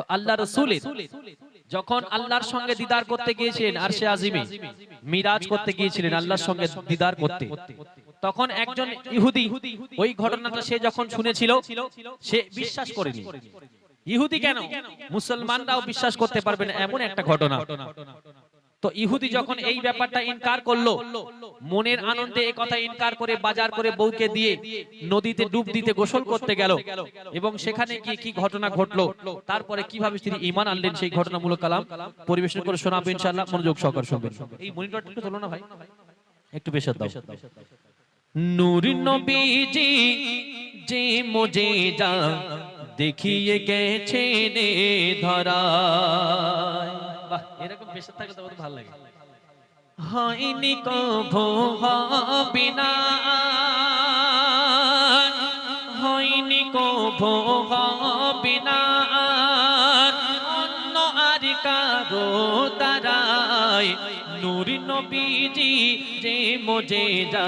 তো আল্লাহ রসুলের, যখন আল্লাহর সঙ্গে দিদার করতে গিয়েছিলেন আর সে আজিমে, মিরাজ করতে গিয়েছিলেন আল্লাহর সঙ্গে দিদার করতে, তখন একজন ইহুদি, ওই ঘটনাটা সে যখন শুনেছিল, সে বিশ্বাস করেনি। ইহুদি কেন? মুসলমানরাও বিশ্বাস করতে পারবে না, এমন একটা ঘটনা। তো ইহুদি যখন এই ব্যাপারটা ইনকার করল, মনের আনন্দে এই কথা ইনকার করে বাজার করে বউকে দিয়ে নদীতে ডুব দিতে গোসল করতে গেল। এবং সেখানে গিয়ে কি ঘটনা ঘটলো? তারপরে কীভাবে তিনি ইমান আনলেন সেই ঘটনামূলক কালাম পরিবেশন করে শোনাবো ইনশাআল্লাহ। মনোযোগ সহকারে শুনবেন। এই মনিটরটা একটু তোলো না ভাই। একটু বেশি দাও। নূর নবীজি যে মোজে যা দেখিয়ে গেছে রে ধরা এরকম বেশি থাকলে তো ভালো লাগে। হয়নি কভো হবে না। হয়নি কভো হবে না। অন্য আর কারও তারায় নবীজি যে মোজে যা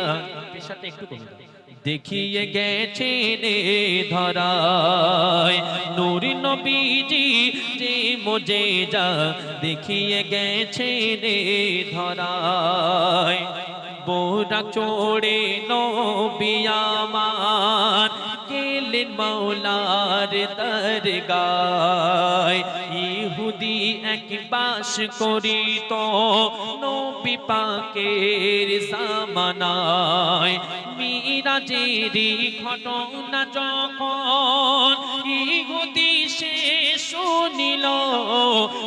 পেশাটা একটু কমে। দেখিয়ে গেছে রে ধরায়। নূর নবীজি যে মোজে যা দেখিয়ে গেছে রে ধরায়। বোরা চোড়ে নবিয়ামার গেলেন মৌলার দরগায়। ইহুদি এক বাস করিত নবী পাকের জামানায় মিরাজেরি ঘটনা যখন ইহুদি সে শুনিল,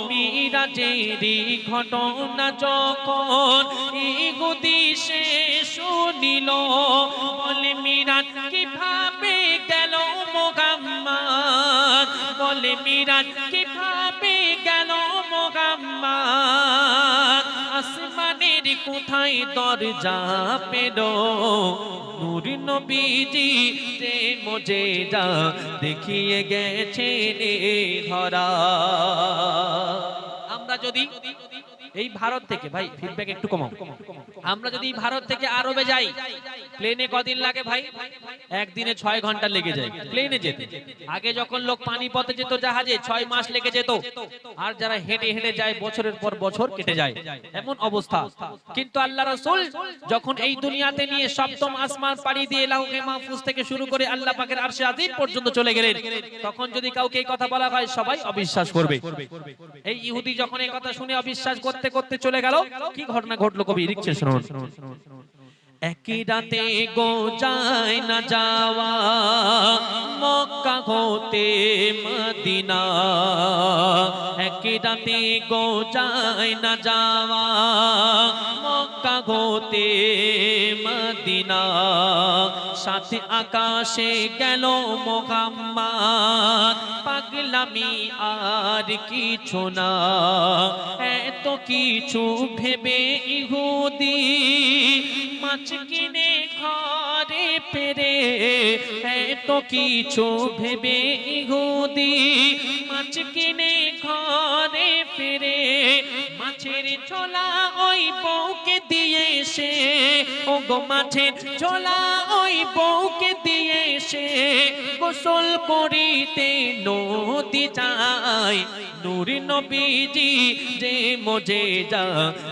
মিরাজেরি ঘটনা যখন ইহুদি সে শুনিল, বলে, মিরাজ কীভাবে গেল মোগাম্মাদ বলে, মিরাজ কোথায় দরজা পেল? নূর নবীজি যে মজে যা দেখিয়ে গেছে রে ধরা। আমরা যদি এই ভারত থেকে, ভাই ফিডব্যাক একটু কমাও। আমরা যদি ভারত থেকে আরবে যাই প্লেনে কদিন লাগে ভাই? একদিনে ছয় ঘণ্টা লেগে যায় প্লেনে যেতে। আগে যখন লোক পানি পথে যেত, জাহাজে, ছয় মাস লেগে যেত। আর যারা হেঁটে হেঁটে যায়, বছরের পর বছর কেটে যায়। এমন অবস্থা। কিন্তু আল্লাহ রাসূল যখন এই দুনিয়াতে নিয়ে সপ্তম আসমান পাড়ি দিয়ে লাউহে মাহফুজ থেকে শুরু করে আল্লাহ পাকের আরশে আজিম পর্যন্ত চলে গেলেন, তখন যদি কাউকে এই কথা বলা হয়, সবাই অবিশ্বাস করবে। এই ইহুদি যখন এই কথা শুনে অবিশ্বাস করতে করতে করতে চলে গেল। কি ঘটনা ঘটলো কবি? লিখছে শুনুন। একই রাতে গো যায় না যাওয়া, মক্কা হতে মদিনা। একই রাতে গো যায় না যাওয়া, মক্কা হতে মদিনা। সাথে আকাশে গেল মোহাম্মদ। পাগলামি আর কিছু না। এত কিছু ভেবে ইহুদি মাছ কিনে ঘরে ফেরে। এত কিছু ভেবে ইহুদি মাছ কিনে ঘরে ফেরে। মাছের ছোলা ওই বউকে দিয়ে সে ও গো মাছের ছোলা ওই বউকে দিয়ে সে গোসল করিতে নদী যায়। নূর নবীজি যে মজে যা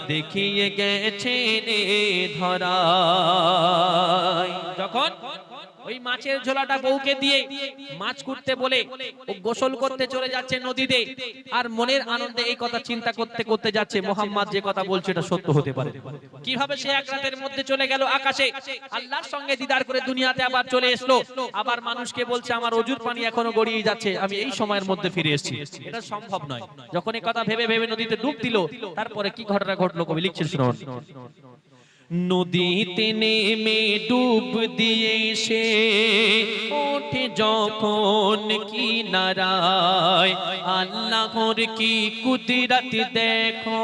দেখিয়ে গেছে রে ধরা যখন ওই মাছের ঝোলাটা বউকে দিয়ে মাছ করতে বলে ও গোসল করতে চলে যাচ্ছে নদীতে। আর মনের আনন্দে এই কথা চিন্তা করতে করতে যাচ্ছে মোহাম্মদ, যে কথা বলছে এটা সত্য হতে পারে। কীভাবে সে এক রাতের মধ্যে চলে গেল আকাশে? আল্লাহর সঙ্গে দিদার করে দুনিয়াতে আবার চলে এসলো। আবার মানুষকে বলছে, আমার অজুর পানি এখনও গড়িয়ে যাচ্ছে। আমি এই সময়ের মধ্যে ফিরে এসেছি। এটা সম্ভব নয়। যখন এই কথা ভেবে ভেবে নদীতে ডুব দিল, তারপরে কি ঘটনা ঘটলো কবি লিখছেন শুনুন। নদীতে নেমে ডুব দিয়ে সে ওঠে যখন কি নারায়, আল্লাহর কি কুদিরাত দেখো?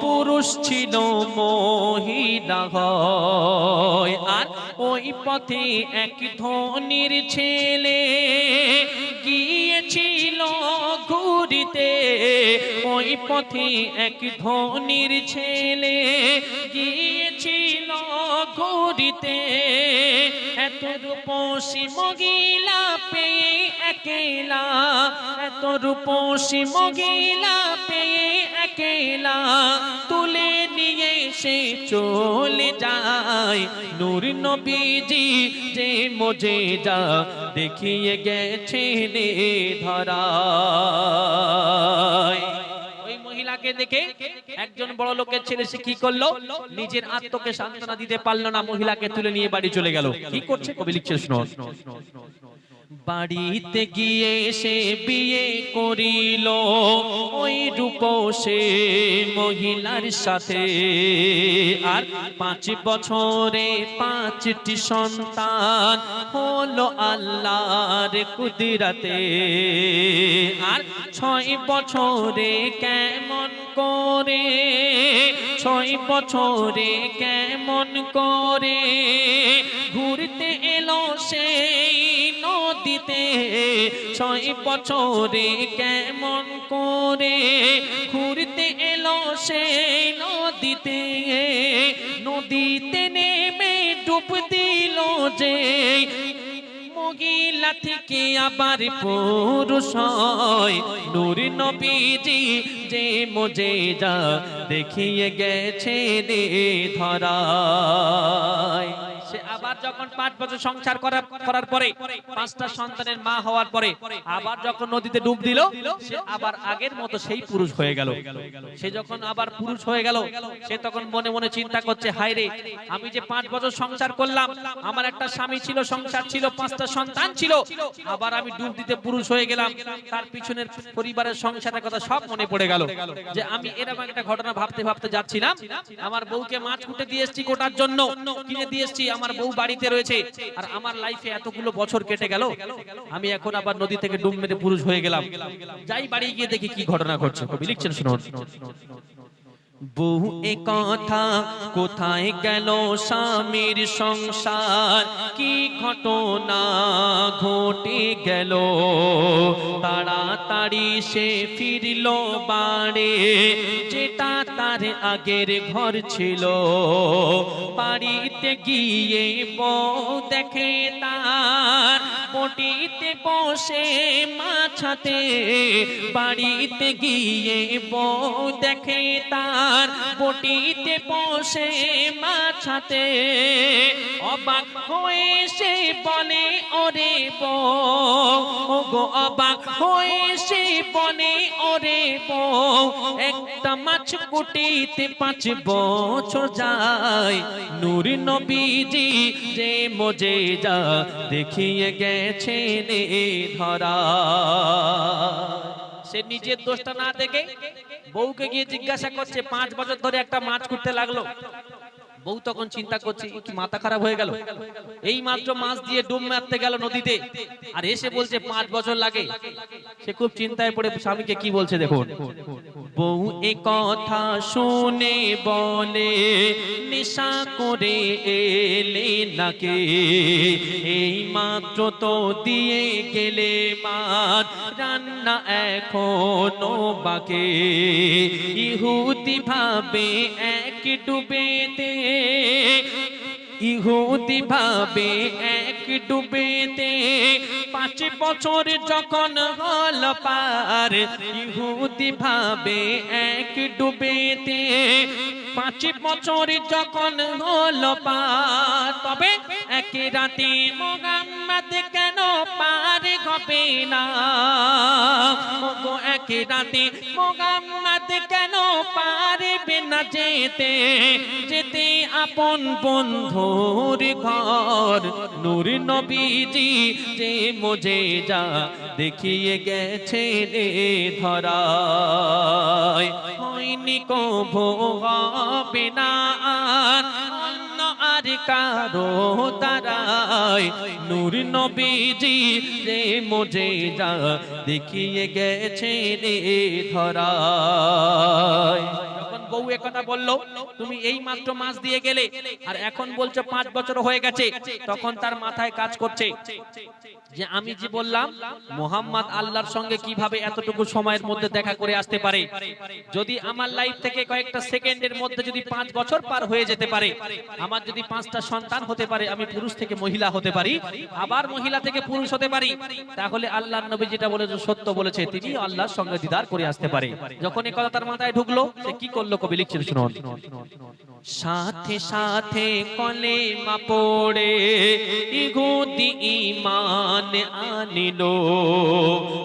পুরুষ ছিল মহিলা হয়। ওই পথে এক ধনির ছেলে গিয়েছিল ঘুরিতে। ওই পথে এক ধনির ছেলে গিয়েছিল ঘুরি নদীতে এত রূপসী মহিলা পেয়ে একেলা। এত রূপসী মহিলা পেয়ে একেলা। তুলে নিয়ে সে চলে যায়। নূর নবীজি যে মজে যা দেখিয়ে গেছে রে মহিলাকে দেখে একজন বড় লোকের ছেলে সে কি করল? নিজের আত্মকে সান্ত্বনা দিতে পারল না, মহিলাকে তুলে নিয়ে বাড়ি চলে গেল। কি করছে? কবি লিখছে বাড়িতে গিয়ে সে বিয়ে করিল। ওই রূপ সে মহিলার সাথে। আর পাঁচ বছরে পাঁচটি সন্তান হলো আল্লাহর কুদিরাতে। আর ছয় বছরে কেমন করে? ছয় বছরে কেমন করে? ঘুরতে এলো সেই নদীতে ছয় বছরে কেমন করে ঘুরতে এলো সে নদীতে। নদীতে নেমে ডুব দিল যে মহিলা থেকে আবার পুরুষ হয়। নূর নবীজি যে মজে যা দেখিয়ে গেছে রে ধরায়। সে আবার যখন পাঁচ বছর সংসার করার করার পরে পাঁচটা সন্তানের মা হওয়ার পরে আবার যখন নদীতে ডুব দিল, সে আবার আগের মতো সেই পুরুষ হয়ে গেল। সে যখন আবার পুরুষ হয়ে গেল, সে তখন মনে মনে চিন্তা করছে, হায় রে, আমি যে পাঁচ বছর সংসার করলাম, আমার একটা স্বামী ছিল, সংসার ছিল, পাঁচটা সন্তান ছিল, আবার আমি ডুব দিতে পুরুষ হয়ে গেলাম। তার পিছনের পরিবারের সংসারের কথা সব মনে পড়ে গেল। যে আমি এরকম একটা ঘটনা ভাবতে ভাবতে যাচ্ছিলাম, আমার বউকে মাছ কুটে দিয়ে এসছি কোটার জন্য। কিনে দিয়ে এসছি, আমার বউ বাড়িতে রয়েছে। আর আমার লাইফে এতগুলো বছর কেটে গেল, আমি এখন আবার নদী থেকে ডুব মেরে পুরুষ হয়ে গেলাম। যাই বাড়ি গিয়ে দেখি কি ঘটনা ঘটছে। কবি লিখছেন শুনুন। বহু এ কথা, কোথায় গেল স্বামীর সংসার? কি ঘটনা ঘটে গেল? তাড়াতাড়ি সে ফিরল বাড়ে, যেটা তার আগের ঘর ছিল। বাড়িতে গিয়ে বউ দেখে তার পটিতে বসে মাছাতে, বাড়িতে গিয়ে বউ দেখে তার। পটিতে বসে মাছাতে, অবাক হয়ে সে বলে, ওরে গো অবাক হয়ে সে বলে, ওরে বউ, একটা মাছ কুটিতে পাঁচ বছর যায়। নূর নবীজি যে মজে যা দেখিয়ে গেছে রে ধরা। সে নিজের দোষটা না দেখে বউকে গিয়ে জিজ্ঞাসা করছে, পাঁচ বছর ধরে একটা মাছ করতে লাগল। বউ তখন চিন্তা করছে মাথা খারাপ হয়ে গেল? এই মাত্র মাছ দিয়ে ডুব মারতে গেল নদীতে। আর এসে বলছে, পাঁচ বছর লাগে। সে খুব চিন্তায় পড়ে, স্বামীকে কি বলছে দেখুন। বউ এ কথা শুনে বলে, নেশা করে এলে নাকে। এই মাত্র তো দিয়ে গেলে মাছ রান্না এখনও বাকে। ইহুদি ভাবে এক ডুবেতে ইহুদি ভাবে এক ডুবেতে পাঁচ বছর যখন হল পার, ইহুদি ভাবে এক ডুবেতে পাঁচ বছর যখন হল পার। তবে এক রাতে মোহাম্মদ কেন পার হবে না? এক রাতে মোহাম্মদ কেন পারবে না যেতে? যেতে আপন বন্ধুর ঘর, নূর নবীজি যে মজে যা দেখিয়ে গেছে রে ধরায়। হয়নি কভো হবে না আর কারও তারায় নূর নবীজি রে মোজে যা দেখিয়ে গেছে রে যখন বউ কথা বলল, তুমি এই মাত্র মাস দিয়ে গেলে, আর এখন বলছো পাঁচ বছর হয়ে গেছে, তখন তার মাথায় কাজ করছে। যে আমি যে বললাম, মোহাম্মদ আল্লাহর সঙ্গে কীভাবে এতটুকু সময়ের মধ্যে দেখা করে আসতে পারে? যদি আমার লাইফ থেকে কয়েকটা সেকেন্ডের মধ্যে যদি পাঁচ বছর পার হয়ে যেতে পারে, আমার যদি পাঁচটা সন্তান হতে পারে, আমি পুরুষ থেকে মহিলা হতে পারি, আবার মহিলা থেকে পুরুষ হতে পারি, তাহলে আল্লাহর নবী যেটা বলেছে সত্য বলেছে তিনি আল্লাহর সঙ্গে দিদার করে আসতে পারে। যখন এই কথা তার মাথায় ঢুকলো, সে কি করল কবি লিখছেন, শুনুন। সাথে সাথে কলে মা পড়ে ইহুদি ইমান আনিল।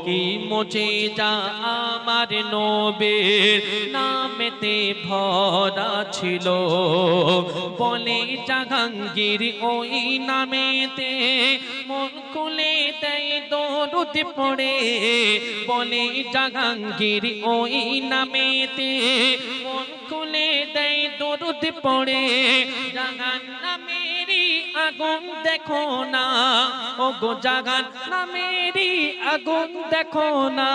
কি মোজে যা আমার নবের নামেতে ভরা ছিল। বলে জাহাঙ্গীর ওই নামেতে মন খুলে দেয় দরুদ পড়ে। বলে জাহাঙ্গীর ওই নামেতে দরুদ পড়ে। জাহান নামেরি আগুন, দেখো না। ও গো নামেরি আগুন, দেখো না।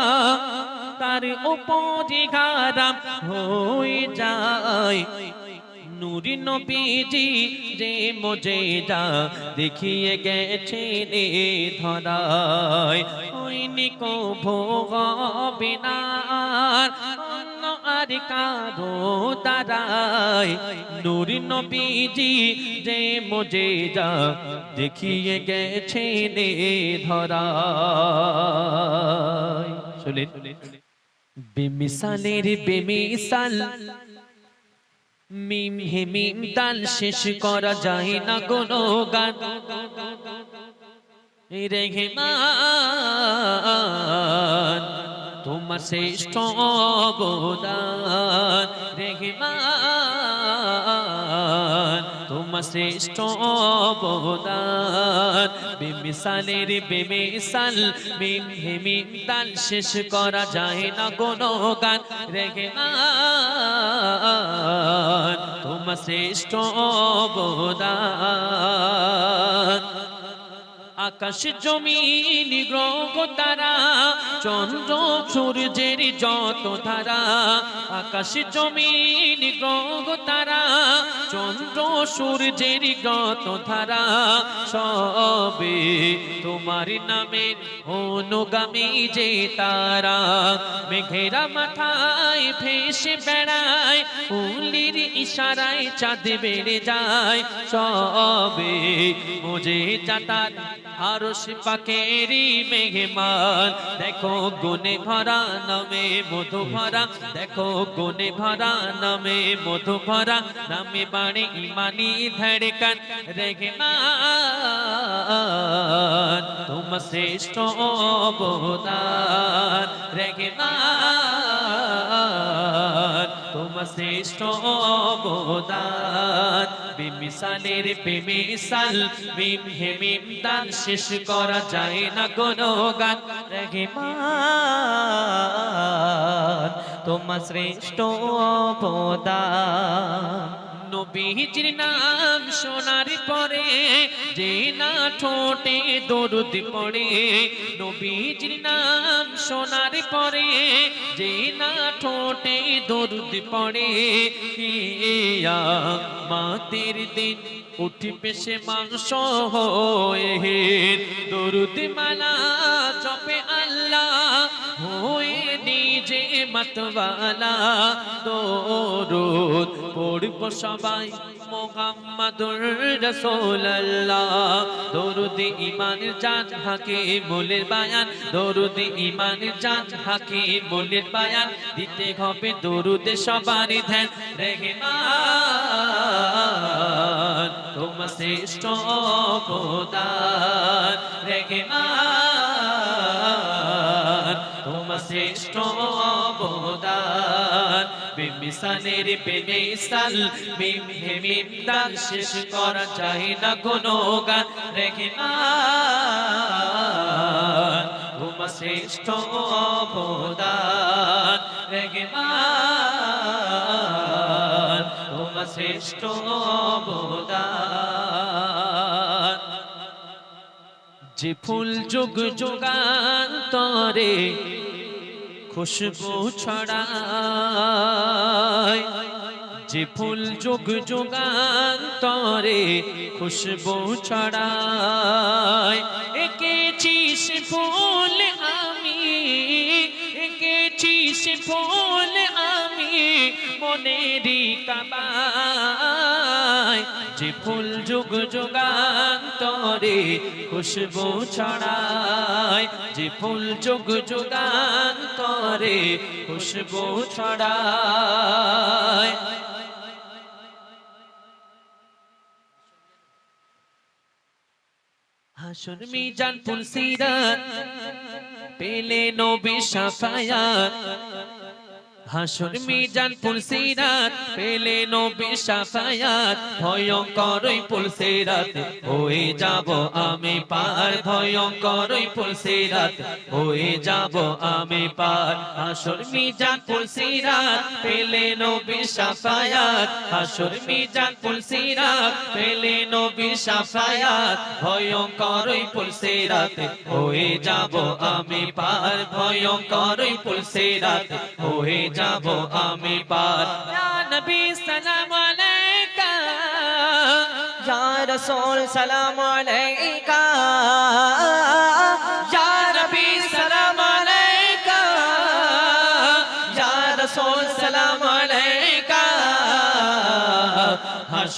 তার উপরে গারাম হয়ে যায়। নুরি নবীজি যে মজে যা দেখিয়ে গেছে রে ধরায়। ওই নিকো ভোগ বিনার আর কারও তারায় নুরি নবীজি যে মজে যা দেখিয়ে গেছে রে ধরায় শুনেন। বেমিসালের বেমিসাল, মিম হে মিম তাল শেষ করা যায় না কোনো গান। রেখে মান তোমার শ্রেষ্ঠ অবদান রেখে মান তোমার শ্রেষ্ঠ অবদান, বেমিসালের বেমিসাল, মিম হে মিম তাল শেষ করা যায় না কোনো গান রেখে মান তোমার শ্রেষ্ঠ অবদান আকাশ জমিন গ্রহ তারা, চন্দ্র সূর্যের যত ধারা, আকাশ জমিন গ্রহ তারা, চন্দ্র সূর্যের যত ধারা, সবে তোমার নামের অনুগামী যে তারা, মেঘেরা মাথায় ভেসে বেড়ায় উলির ইশারায় চাঁদ বেড়ে যায়, সবে মুজে যাতার আরশ পাকেরি মেঘমান। দেখো গুনে ভরা নামে মধু ভরা। দেখো গুনে ভরা নামে মধু ভরা। নামে বাড়ে ইমানি, ধড়কন তুম শ্রেষ্ঠ অবদান রেগমান তুম শ্রেষ্ঠ অবদান। বিমিসালের বিমিসাল মিম হে মিম দান শেষ করা যায় না কোনো গান রেগে তোমার শ্রেষ্ঠ অবদান। নবীজির নাম শোনার পরে যে না ঠোঁটে দরুদ পড়ে, নবীজির নাম শোনার পরে যে না ঠোঁটে দরুদ পড়ে ইয়া মাতের দিন উঠবে সে মাংস হয়ে, দরুদ মালা জপে আল্লাহ মতওয়ালা দরুদ পড়ব সবাই মোহাম্মদুর রাসূলুল্লাহ। দরুদ ইমান জান হাকে, মোলের বায়ান। দরুদ ইমান জান হাকে, মোলের বায়ান। দিতে হবে দরুদ সবার ধ্যান। রেহমান, তোমার শ্রেষ্ঠ অবদান। রেহমান শ্রেষ্ঠ অবদান। বিমিসানের বেমিসাল মিম দান শেষ করা চাই না কোনো গান রেহমান তোমার শ্রেষ্ঠ অবদান রেহমান তোমার শ্রেষ্ঠ অবদান। যে ফুল যুগ যুগান্তরে খুশবু ছড়ায়, যে ফুল যুগ যুগান্তরে খুশবু ছড়ায়। এঁকেছি সে ফুল আমি এঁকেছি সে ফুল আমি মনেরই কাবায়। যে ফুল যুগ যুগান্তরে খুশবু ছড়ায়। যে ফুল যুগ যুগান্তরে খুশবু ছড়ায়। হাসুর মিজান ফুলসিরাত পেলে নবী সাফায়াত। হাসুর মিজান পুলসিরাত পেলে নবী সাফায়াত ভয়ঙ্কর ওই পুলসিরাত হয়ে যাব আমি পার। ভয়ঙ্কর ওই পুলসিরাত হয়ে যাব আমি পার। হাসুর মিজান পুলসিরাত পেলে নবী সাফায়াত হাসুর মিজান পুলসিরাত পেলে নবী সাফায়াত ভয়ঙ্কর ওই পুলসিরাত হয়ে যাব আমি পার। ভয়ঙ্কর ওই পুলসিরাত হয়ে যাব আমি পার নবী সালাম আলাইকা ইয়া রাসূল সালাম আলাইকা ইয়া নবী সালাম আলাইকা ইয়া রাসূল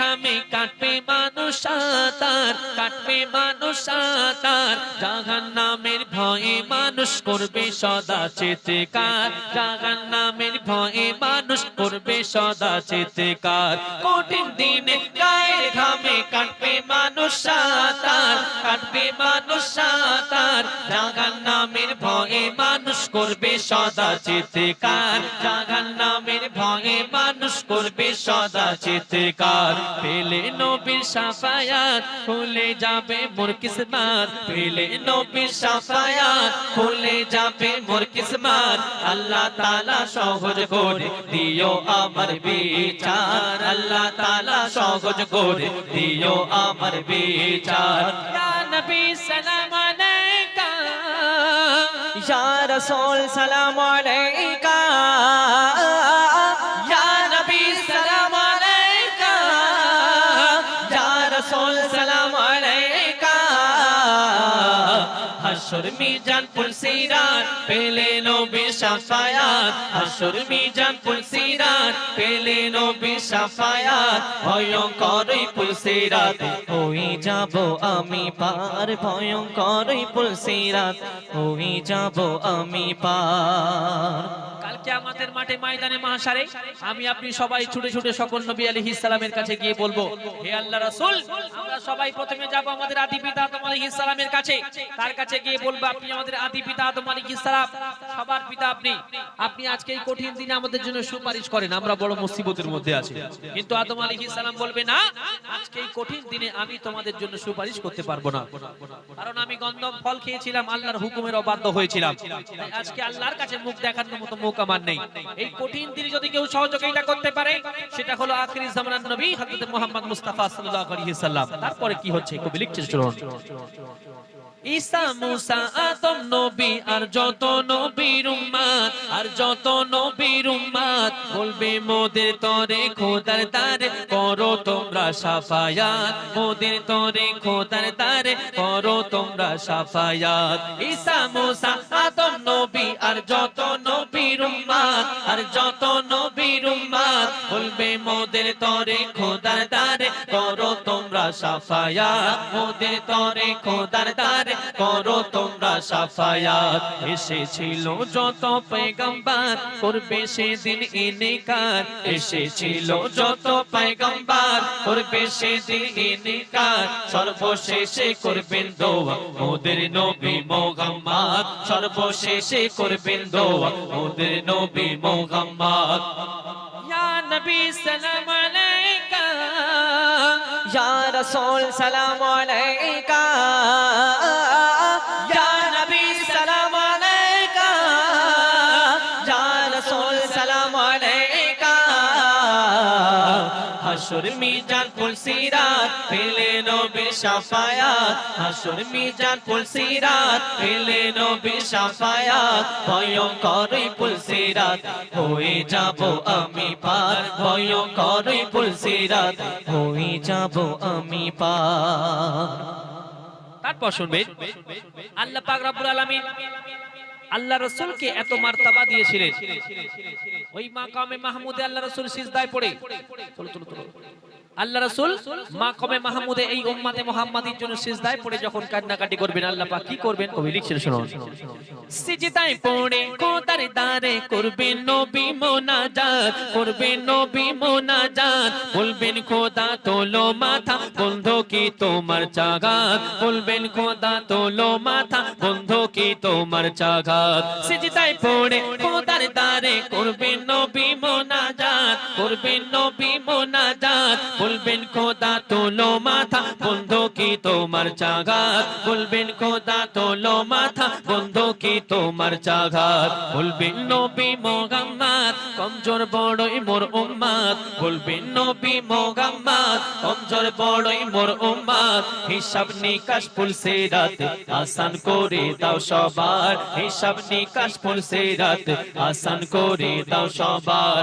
ঘামে কাটবে মানুষ সাঁতার কাটবে মানুষ সাঁতার জাহান নামের ভয়ে মানুষ করবে সদা চেতেকার জাহান নামের ভয়ে মানুষ করবে সদা চেতেকার কঠিন দিনে গায়ের ঘামে কাটবে মানুষ সাঁতার কাটবে মানুষ সাঁতার জাহান নামের ভয়ে মানুষ করবে সদা চেতেকার জাহান নামের ভয়ে মানুষ করবে সদা চিৎকার। পেলে নবীর সাফায়াত খুলে যাবে মোর কিসমাত। পেলে নবীর সাফায়াত খুলে যাবে মোর কিসমাত। আল্লাহ তাআলা সহজ করে দিও আমার বিচার। আল্লাহ তাআলা সহজ করে দিও আমার বিচার। ইয়া নবী সালাম আলাইকা। ইয়া রাসূল সালাম আলাইকা। রসুল সালাম আলাইকা। হাসর মিজান পুলসিরাত পেলে নবী শাফায়াত হাসর মিজান পুলসিরাত পেলে নবী শাফায়াত ভয়ঙ্করই পুলসিরাত হই যাব আমি পার। ভয়ঙ্করই পুলসিরাত হই যাব আমি পার। কালকে আমাদের মাঠে ময়দানে মহাসারে, আমি, আপনি সবাই ছুটে ছুটে সকল নবী আলাইহিস সালামের কাছে গিয়ে বলব, হে আল্লাহ রাসূল, আমরা সবাই প্রথমে যাব আমাদের আদি পিতা আদম আলাইহিস সালামের কাছে। তার কাছে গিয়ে বলব, আপনি আমাদের আদি পিতা আদম আলাইহিস সালাম, সবার পিতা আপনি। আপনি আজকে এই কঠিন দিনে আমাদের জন্য সুপারিশ করেন, আমরা বড় মুসিবতের মধ্যে আছি। কিন্তু আদম আলাইহিস সালাম বলবে, না, আজকে এই কঠিন দিনে আমি তোমাদের জন্য সুপারিশ করতে পারব না। কারণ আমি গন্ধম ফল খেয়েছিলাম, আল্লাহর হুকুমের অবাধ্য হয়েছিলাম। আজকে আল্লাহর কাছে মুখ দেখানোর মতো আমার নেই। এই কঠিন তিনি যদি কেউ সহযোগিতা করতে পারে, সেটা হলো আখির জামানার নবী হযরত মুহাম্মদ মুস্তাফা সাল্লাল্লাহু আলাইহি সাল্লাম। তারপরে কি হচ্ছে? কবি লিখছে শুনুন। নবী, আর যত নবীর উম্মত আর যত নবীর উম্মত বলবে মোদের তরে খোদার দারে করো তোমরা সাফায়াত, মোদের তরে খোদার দারে করো তোমরা সাফায়াত। নবী, আর যত নবীর উম্মত আর যত নবীর উম্মত বলবে মোদের তরে খোদার দারে করো তোমরা সাফায়াত, মোদের তরে খোদার দারে করো তোমরা সাফায়াত। এসেছিল যত পেগম্বার করবে সেদিন ইনকার। এসেছিল যত পেগম্বার করবে সেদিন ইনকার। সর্বশেষে করবেন দোয়া মোদের নবী মোহাম্মদ। সর্বশেষে করবেন দোয়া মোদের নবী মোহাম্মদ। ইয়া নবী সালাম আলাইকা या रसूल सलाम अलैका। হাসুর মিজান পুলসিরাত পেলে নবী শাফায়াত। হাসুর মিজান পুলসিরাত পেলে নবী শাফায়াত। ভয়ঙ্করই পুলসিরাত হয়ে যাব আমি পার। ভয়ঙ্করই পুলসিরাত হয়ে যাব আমি পার। তারপর শুনবেন, আল্লাহ পাক রব্বুল আলামিন আল্লাহ রসুলকে এত মার্তাবা দিয়েছিলেন। ওই মাকামে মাহমুদে আল্লাহ রসুল সিজদায় পড়ে। চলো চলো চলো। আল্লাহ রাসূল মাকামে মাহমুদে এই উম্মতে মুহাম্মাদির জন্য সিজদায় পড়ে যখন কান্নাকাটি করবেন, আল্লাহ পাক কি করবেন? কবি লিখছেন, শুনুন। সিজদায় পড়ে খোদার দারে করবেন নবী মোনাজাত করবেন নবী মোনাজাত। বলবেন, খোদা তোলো মাথা, বন্ধ কি তোমার চাগাত বলবেন, খোদা তোলো মাথা, বন্ধ কি তোমার চাগাত সিজদায় পড়ে খোদার দারে করবেন নবী মোনাজাত। করবেন নবী মোনাজাত, বলবেন খোদা তোলো মাথা, বন্ধ কি তোমার চাগাত বলবেন খোদা তোলো মাথা, বন্ধ কি তোমার চাগাত বলবেন নবী মোহাম্মদ, কমজোর বড়ই মোর উম্মাদ। বলবেন নবী মোহাম্মদ, কমজোর বড়ই মোর উম্মাদ। হিসাব নিকাশ পুলসে রাত আসান করে দাও সবার। হিসাব নিকাশ পুলসে রাত আসান করে দাও সবার।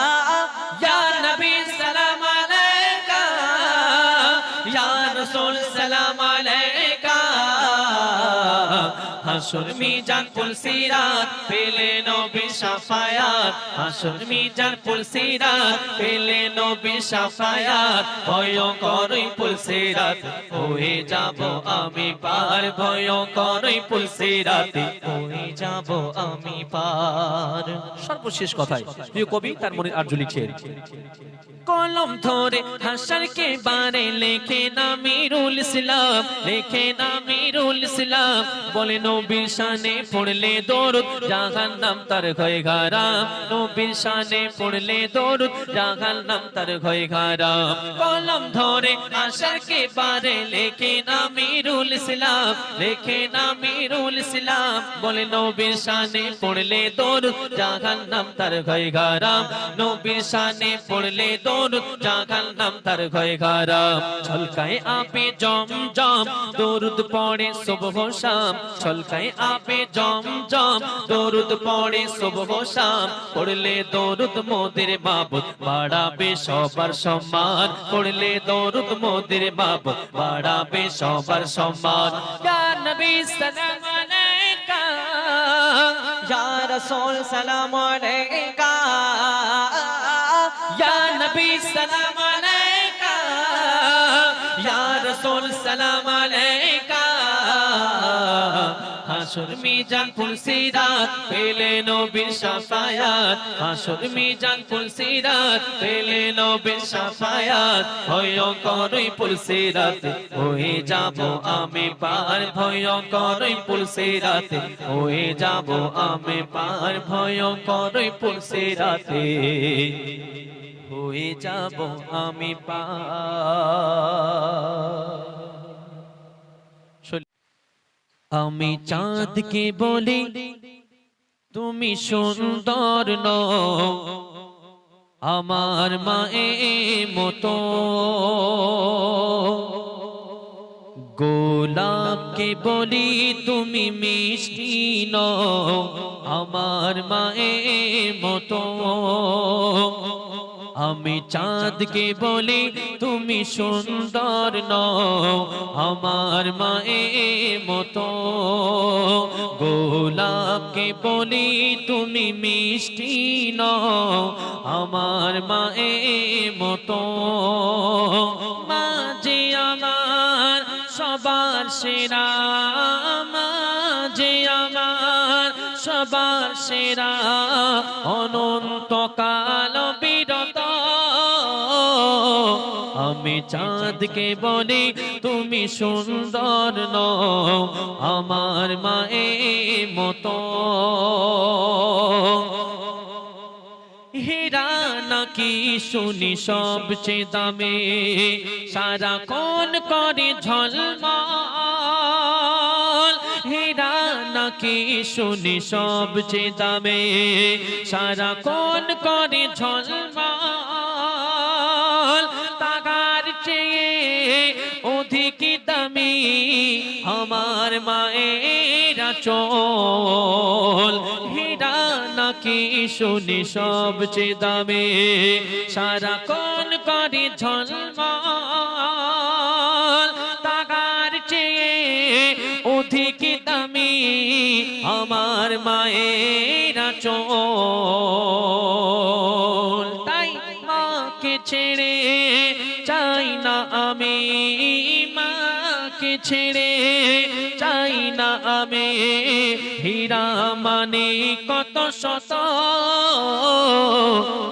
হাসুর মিজান পুলসিরাত পেলে নবী শাফায়াত হাসুর মিজান পুলসিরাত পেলে নবী শাফায়াত ভয় করই পুলসিরাত হয়ে যাব আমি পার। ভয় করই পুলসিরাত হয়ে যাব আমি পার। সর্বশেষ কথায় প্রিয় কবি তার মনে আর্য লিখছেন কলম ধরে হাসার কে বারে লেখে নামিরুল ইসলাম, লেখে নামিরুল ইসলাম। বলে নবীর শানে পড়লে দরুদ জাহান নাম তার ঘয় ঘারাম। নবীর শানে পড়লে দরুদ জাহান নাম তার ঘয় ঘারাম। কলম ধরে হাসার কে বারে লেখে নামিরুল ইসলাম, লেখে নামিরুল ইসলাম। বলে নবীর শানে পড়লে দরুদ জাহান নাম তার ঘয় ঘারাম। নবীর শানে পড়লে দরুদ জাগাল নাম তার ঘয় ঘারাম। ছলকায় আপে জম জম দরুদ পড়ে সুবহ শাম। ছলকায় আপে জম জম দরুদ পড়ে সুবহ শাম। পড়লে দরুদ মোদের মাবুদ বাড়াবে সবার সম্মান। পড়লে দরুদ মোদের মাবুদ বাড়াবে সবার সম্মান। নবী সালাম আলাইকা, ইয়া রাসূল সালাম নবী সালাম আলাইকা ইয়া রাসূল সালাম আলাইকা হাসুর মিজান ফুলসিরাত পেলে নবীর শাফায়াত হাসুর মিজান ফুলসিরাত পেলে নবীর শাফায়াত ভয় করই ফুলসিরাত হয়ে যাব আমি পার। ভয় করই ফুলসিরাত হয়ে যাব আমি পার। ভয় করই ফুলসিরাতে হয়ে যাব আমি পার আমি চাঁদকে বলি, তুমি সুন্দর নও, আমার মায়ে মতো। গোলাপকে বলি, তুমি মিষ্টি নও, আমার মায়ে মতো। আমি চাঁদকে বলি, তুমি সুন্দর নও, আমার মায়ের মতো। গোলাপকে বলি, তুমি মিষ্টি নও, আমার মায়ের মতো। মা যে আমার সবার সেরা মা যে আমার সবার সেরা, অনন্তকাল বিরত আমি চাঁদকে বলি, তুমি সুন্দর নও, আমার মায়ের মতো। হীরা নাকি শুনি সবচেয়ে দামে, সারা কোন করে ঝলমল। হীরা নাকি শুনি সবচেয়ে দামে সারাক্ষণ করে ঝলমাল। অধিক দামি আমার মায়ের চল হীরা নাকি শুনি সবচেয়ে দামে। সারাক্ষণ করে ঝলমাল। টাকার চেয়ে অধিক দামি আমার মায়ের চল ছেড়ে চাই না আমি। হীরা মানে কত শত।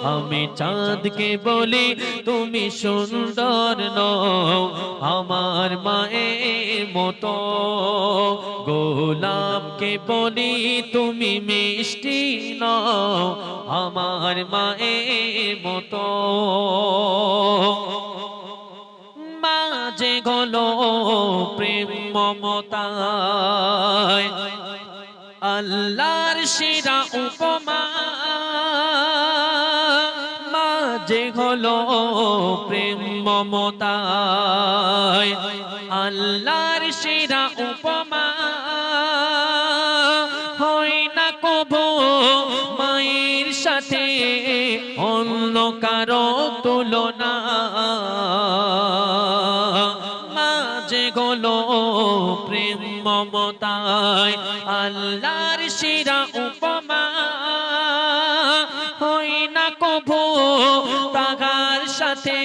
আমি চাঁদকে বলি, তুমি সুন্দর নও, আমার মায়ের মতো। গোলাপকে বলি, তুমি মিষ্টি নও, আমার মায়ের মতো। মাঝে গলো মমতায়। আল্লাহর সেরা উপমা মাঝে হলো প্রেম মমতায়। আল্লাহর শিরা মমতায় আল্লাহর শিরা উপমা হই না কভু তাহার সাথে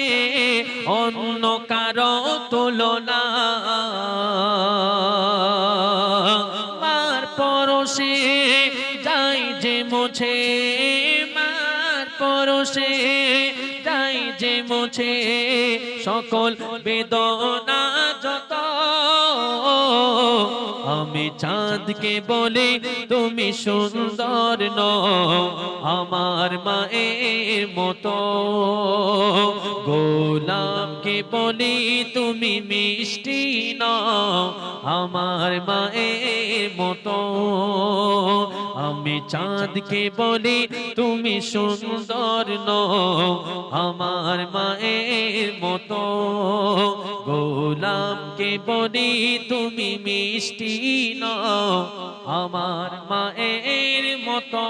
অন্য কারও তুলনা। মার পরশে যাই যে মুছে, মার পরশে যাই যে মুছে, সকল বেদনা আমি চাঁদকে বলে, তুমি সুন্দর ন আমার মায়ের মতো। গোলামকে বলি, তুমি মিষ্টি ন আমার মায়ের মতো। আমি চাঁদকে বলি, তুমি সুন্দর ন আমার মায়ের মতো। গোলামকে বলি, তুমি মিষ্টি ন আমার মায়ের মতো।